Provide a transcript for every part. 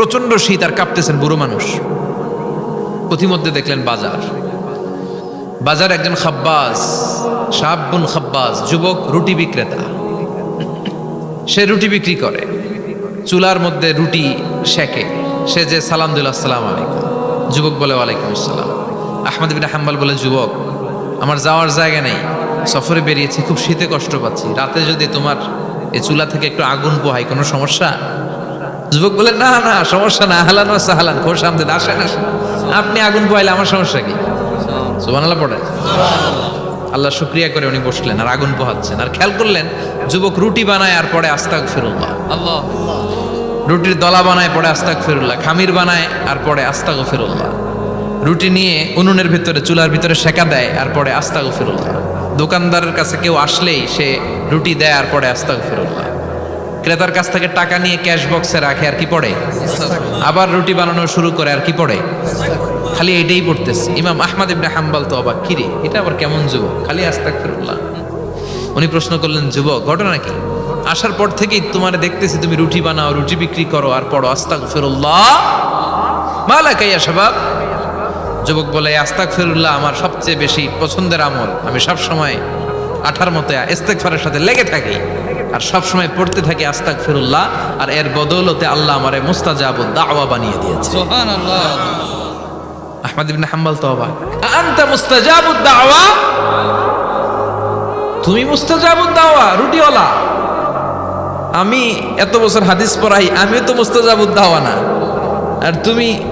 প্রচণ্ড শীত আর কাঁপতেছেন বুড়ো মানুষ। পথিমধ্যে দেখলেন বাজার। বাজার একজন খাব্বাস সাবুন খাব্বাস, যুবক, রুটি বিক্রেতা। সে রুটি বিক্রি করে। চুলার মধ্যে রুটি শেখে সে যে সালাম দিল আসসালাম আলাইকুম। যুবক বলে, ওয়ালাইকুম আসসালাম। আহমদ বিন হাম্বাল বলে, যুবক, আমার যাওয়ার জায়গা নেই। সফরে বেরিয়েছি, খুব শীতে কষ্ট পাচ্ছি। রাতে যদি তোমার এই চুলা থেকে একটু আগুন পোহাই কোনো সমস্যা? যুবক বলে, না না, সমস্যা না হালান ও সাহালান খোশ আমদেদ আসেন আসেন। আপনি আগুন পোহাইলে আমার সমস্যা কি? সুবহানাল্লাহ পড়ে আল্লাহ শুক্রিয়া করে উনি বসলেন, আর আগুন পোহাচ্ছেন। আর খেয়াল করলেন, যুবক রুটি বানায় আর পরে আস্তাক ফিরুল্লাহ আল্লাহ রুটির দলা বানায় পরে আস্তাক ফিরুল্লাহ খামির বানায় আর পরে আস্তাক ফিরুল্লাহ রুটি নিয়ে উনুনের ভিতরে, চুলার ভিতরে সেকা দেয় আর পরে আস্তাক ফিরুল্লাহ দোকানদারের কাছে কেউ আসলেই সে রুটি দেয় আর পরে আস্তাক ফিরুল্লাহ ক্রেতার কাছ থেকে টাকা নিয়ে ক্যাশ বক্সে রাখে, আর কি পড়ে? আবার রুটি বানানো শুরু করে, আর কি পড়ে? খালি এটাই পড়তেছে। ইমাম আহমদ ইবনে হাম্বাল তো অবাক। কিরে, এটা আবার কেমন যুবক? খালি আস্তাক ফিরুল্লাহ উনি প্রশ্ন করলেন, যুবক, ঘটনা কি? আসার পর থেকেই তোমার দেখতেছি, তুমি রুটি বানাও, রুটি বিক্রি করো, আর পড়ো আস্তাক ফিরুল্লাহ মালা কাইয়া সবাব যুবক বলে আস্তাক ফিরুল্লাহ আমার সবচেয়ে বেশি পছন্দের আমল। আমি সব সময় আঠার মতো ইস্তেকফারের সাথে লেগে থাকি। আর সব সময় পড়তে থাকি আস্তাক ফিরুল্লাহ আর এর বদৌলতে আল্লাহ আমারে মুস্তাজাবুদ দাওয়া বানিয়ে দিয়েছে। আহমদ ইবনে হাম্বল তো অবাক আনতা মুস্তাজাবুদ দাওয়া? তুমি মুস্তাজাবুদ দাওয়া রুটিওয়ালা। আমি এত বছর হাদিস পড়াই আমিও তো মুস্তাজাবুদ দাওয়া না। আর তুমি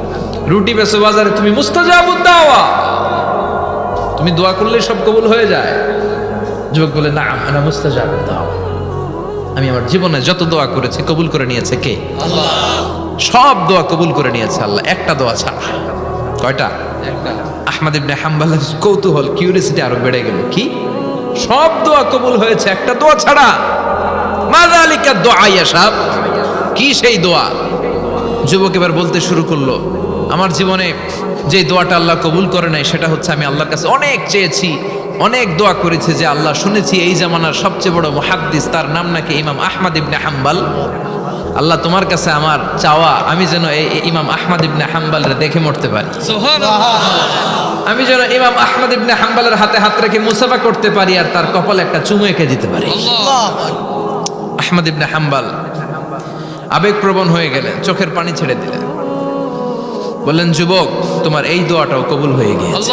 রুটি বেচো বাজারে তুমি মুস্তাজাবুদ দাওয়া। তুমি দোয়া করলে সব কবুল হয়ে যায়। যুবক বলে না আনা মুস্তাজাবুদ দাওয়া। আমি আমার জীবনে যত দোয়া করেছি, কবুল করে নিয়েছে কে? সব দোয়া কবুল করে নিয়েছে আল্লাহ, একটা দোয়া ছাড়া। কয়টা? আহমদ ইবনে হাম্বালের কৌতূহল কিউরিয়াসিটি আরও বেড়ে গেল। কি? সব দোয়া কবুল হয়েছে, একটা দোয়া ছাড়া। মাযা আলিকা দোয়া ইয়াসাব কি সেই দোয়া? যুবক এবার বলতে শুরু করল, আমার জীবনে যে দোয়াটা আল্লাহ কবুল করে নাই, সেটা হচ্ছে আমি আল্লাহর কাছে অনেক চেয়েছি অনেক দোয়া করেছে যে আল্লাহ শুনেছি এই জামানার সবচেয়ে বড় মুহাদ্দিস তার নাম নাকি ইমাম আহমদ ইবনে হাম্বাল। আল্লাহ তোমার কাছে আমার চাওয়া আমি যেন এই ইমাম আহমদ ইবনে হাম্বালরে দেখে মরতে পারি। আমি যেন ইমাম আহমদ ইবনে হাম্বালের হাতে হাত রেখে মুসাফা করতে পারি আর তার কপালে একটা চুমু এঁকে দিতে পারি। আহমদ ইবনে হাম্বাল আবেগপ্রবণ হয়ে গেলেন চোখের পানি ছেড়ে দিলেন। বললেন যুবক তোমার এই দোয়াটাও কবুল হয়ে গিয়েছে।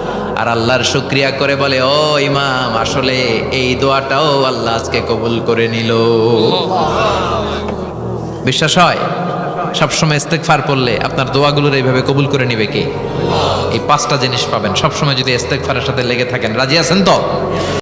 আর আল্লাহর শুক্রিয়া করে বলে, ও ইমাম, আসলে এই দোয়াটাও আল্লাহ আজকে কবুল করে নিল। বিশ্বাস হয়? সবসময় ইস্তেকফার পড়লে আপনার দোয়াগুলোর এইভাবে কবুল করে নিবে কে? এই পাঁচটা জিনিস পাবেন। সবসময় যদি ইস্তেকফারের সাথে লেগে থাকেন, রাজি আছেন তো?